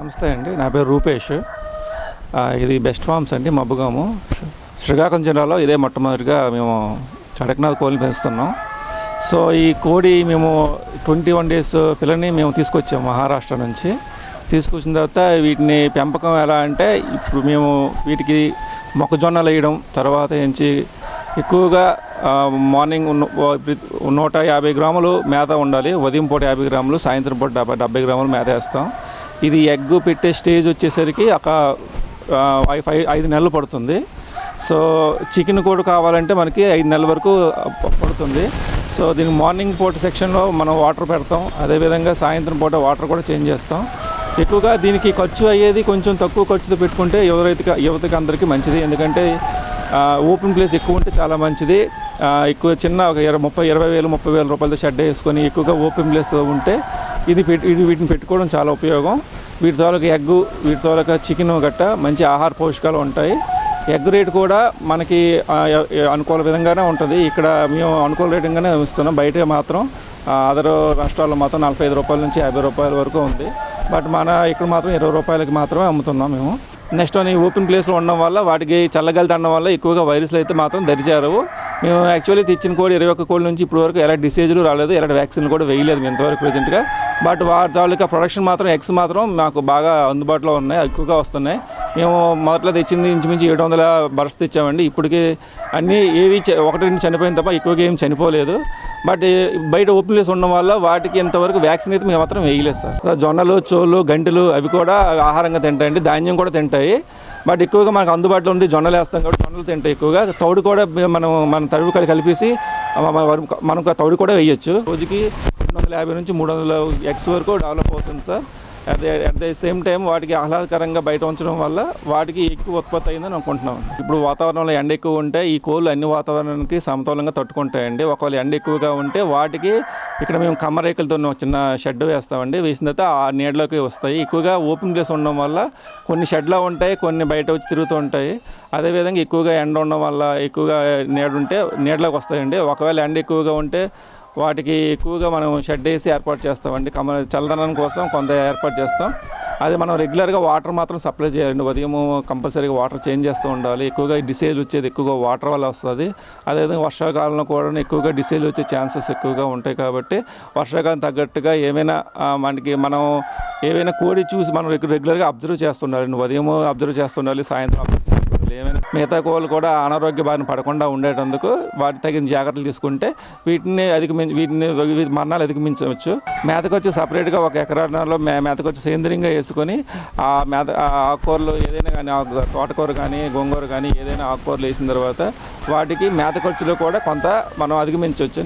నమస్తే అండి. నా పేరు రూపేష్. ఇది బెస్ట్ ఫార్మ్స్ అండి మబ్బుగాము. శ్రీకాకుళం జిల్లాలో ఇదే మొట్టమొదటిగా మేము చడక్నాథ్ కోళ్ళని పెంచుతున్నాం. సో ఈ కోడి మేము ట్వంటీ వన్ డేస్ పిల్లని మేము తీసుకొచ్చాము మహారాష్ట్ర నుంచి. తీసుకొచ్చిన తర్వాత వీటిని పెంపకం ఎలా అంటే ఇప్పుడు మేము వీటికి మొక్కజొన్నలు వేయడం తర్వాత ఏంచి ఎక్కువగా మార్నింగ్ నూట యాభై గ్రాములు మేత ఉండాలి. ఉదయం పూట యాభై గ్రాములు సాయంత్రం పూట డెబ్బై డెబ్బై గ్రాములు మేత వేస్తాం. ఇది ఎగ్ పెట్టే స్టేజ్ వచ్చేసరికి ఒక ఫైవ్ ఐదు నెలలు పడుతుంది. సో చికెన్ కూడా కావాలంటే మనకి ఐదు నెలల వరకు పడుతుంది. సో దీనికి మార్నింగ్ పూట సెక్షన్లో మనం వాటర్ పెడతాం. అదేవిధంగా సాయంత్రం పూట వాటర్ కూడా చేంజ్ చేస్తాం. ఎక్కువగా దీనికి ఖర్చు అయ్యేది కొంచెం తక్కువ ఖర్చుతో పెట్టుకుంటే యువరైతే యువతకి అందరికీ మంచిది. ఎందుకంటే ఓపెన్ ప్లేస్ ఎక్కువ ఉంటే చాలా మంచిది. ఎక్కువ చిన్న ఒక ఇరవై ముప్పై ఇరవై వేలు ముప్పై వేల రూపాయలతో షెడ్ వేసుకొని ఎక్కువగా ఓపెన్ ప్లేస్ ఉంటే ఇది పెట్టి ఇది వీటిని పెట్టుకోవడం చాలా ఉపయోగం. వీటి తోలక ఎగ్ వీటి తోలక చికెన్ గట్ట మంచి ఆహార పోషకాలు ఉంటాయి. ఎగ్ రేట్ కూడా మనకి అనుకూల విధంగానే ఉంటుంది. ఇక్కడ మేము అనుకూల రేటుగానే ఇస్తున్నాం. బయట మాత్రం అదర్ రాష్ట్రాల్లో మాత్రం నలభై ఐదు రూపాయల నుంచి యాభై రూపాయల వరకు ఉంది. బట్ మన ఇక్కడ మాత్రం ఇరవై రూపాయలకి మాత్రమే అమ్ముతున్నాం మేము. నెక్స్ట్ అని ఓపెన్ ప్లేస్లో ఉండడం వల్ల వాటికి చల్లగాలి తనడం వల్ల ఎక్కువగా వైరస్లు అయితే మాత్రం దరిచారు మేము యాక్చువల్లీ తెచ్చిన కోడి ఇరవై ఒక్క కోడి నుంచి ఇప్పటివరకు ఎలాంటి డిసీజులు రాలేదు. ఎలాంటి వ్యాక్సిన్లు కూడా వేయలేదు ఇంతవరకు ప్రజెంట్గా. బట్ వాటి తాలూకా ప్రొడక్షన్ మాత్రం ఎగ్స్ మాత్రం మాకు బాగా అందుబాటులో ఉన్నాయి ఎక్కువగా వస్తున్నాయి. మేము మొదట్లో తెచ్చింది ఇంచుమించు ఏడు వందల బర్స్ తెచ్చామండి. ఇప్పటికీ అన్నీ ఏవి చ- ఒకటి రెండు చనిపోయిన తప్ప ఎక్కువగా ఏం చనిపోలేదు. బట్ బయట ఓపెన్ ప్లేస్ ఉండడం వల్ల వాటికి ఇంతవరకు వ్యాక్సిన్ అయితే మేము మాత్రం వేయలేదు సార్. జొన్నలు చోళ్ళు గంటలు అవి కూడా ఆహారంగా తింటాయండి. ధాన్యం కూడా తింటాయి. బట్ ఎక్కువగా మనకు అందుబాటులో ఉంది జొన్నలు వేస్తాం కాబట్టి జొన్నలు తింటాయి ఎక్కువగా. తౌడు కూడా మనం మన తడువు కలిపేసి మనం తౌడు కూడా వేయొచ్చు. రోజుకి రెండు వందల యాభై నుంచి మూడు వందల ఎక్స్ వరకు డెవలప్ అవుతుంది sir at at the same time వాటికి ఆహ్లాదకరంగా బయట ఉంచడం వల్ల వాటికి ఎక్కువ ఉత్పత్తి అయిందని అనుకుంటున్నాం. ఇప్పుడు వాతావరణంలో ఎండ ఎక్కువ ఉంటే ఈ కోళ్ళు అన్ని వాతావరణానికి సమతూలంగా తట్టుకుంటాయండి. ఒకవేళ ఎండ ఎక్కువగా ఉంటే వాటికి ఇక్కడ మేము కమ్మరేకులతో చిన్న షెడ్ వేస్తామండి. వేసిన తర్వాత ఆ నీడలోకి వస్తాయి. ఎక్కువగా ఓపెన్ ప్లేస్ ఉండడం వల్ల కొన్ని షెడ్లో ఉంటాయి కొన్ని బయట వచ్చి తిరుగుతూ ఉంటాయి. అదేవిధంగా ఎక్కువగా ఎండ ఉండడం వల్ల ఎక్కువగా నీడ ఉంటే నీడలోకి వస్తాయండి. ఒకవేళ ఎండ ఎక్కువగా ఉంటే వాటికి ఎక్కువగా మనం షెడ్ వేసి ఏర్పాటు చేస్తామండి. కమ చల్లదనం కోసం కొంత ఏర్పాటు చేస్తాం. అది మనం రెగ్యులర్గా వాటర్ మాత్రం సప్లై చేయాలండి. ఉదయం కంపల్సరీగా వాటర్ చేంజ్ చేస్తూ ఉండాలి. ఎక్కువగా డిసేజ్ వచ్చేది ఎక్కువగా వాటర్ వల్ల వస్తుంది. అదేవిధంగా వర్షాకాలంలో కూడా ఎక్కువగా డిసేజ్ వచ్చే ఛాన్సెస్ ఎక్కువగా ఉంటాయి కాబట్టి వర్షాకాలం తగ్గట్టుగా ఏమైనా మనకి మనం ఏవైనా కోడి చూసి మనం రెగ్యులర్గా అబ్జర్వ్ చేస్తుండాలి ఉదయం అబ్జర్వ్ చేస్తుండాలి సాయంత్రం అబ్జర్వ్ మిగతా కోళ్ళు కూడా అనారోగ్య బారిన పడకుండా ఉండేటందుకు వాటి తగిన జాగ్రత్తలు తీసుకుంటే వీటిని అధిగమించి వీటిని మరణాలు అధిగమించవచ్చు. మేతకొచ్చి సపరేట్గా ఒక ఎకరాలో మే మేతకొచ్చి సేంద్రియంగా వేసుకొని ఆ మేత ఆ ఆకుకూరలు ఏదైనా కానీ తోటకూర కానీ గోంగూర కానీ ఏదైనా ఆకుకూరలు వేసిన తర్వాత వాటికి మేత ఖర్చులో కూడా కొంత మనం అధిగమించవచ్చు.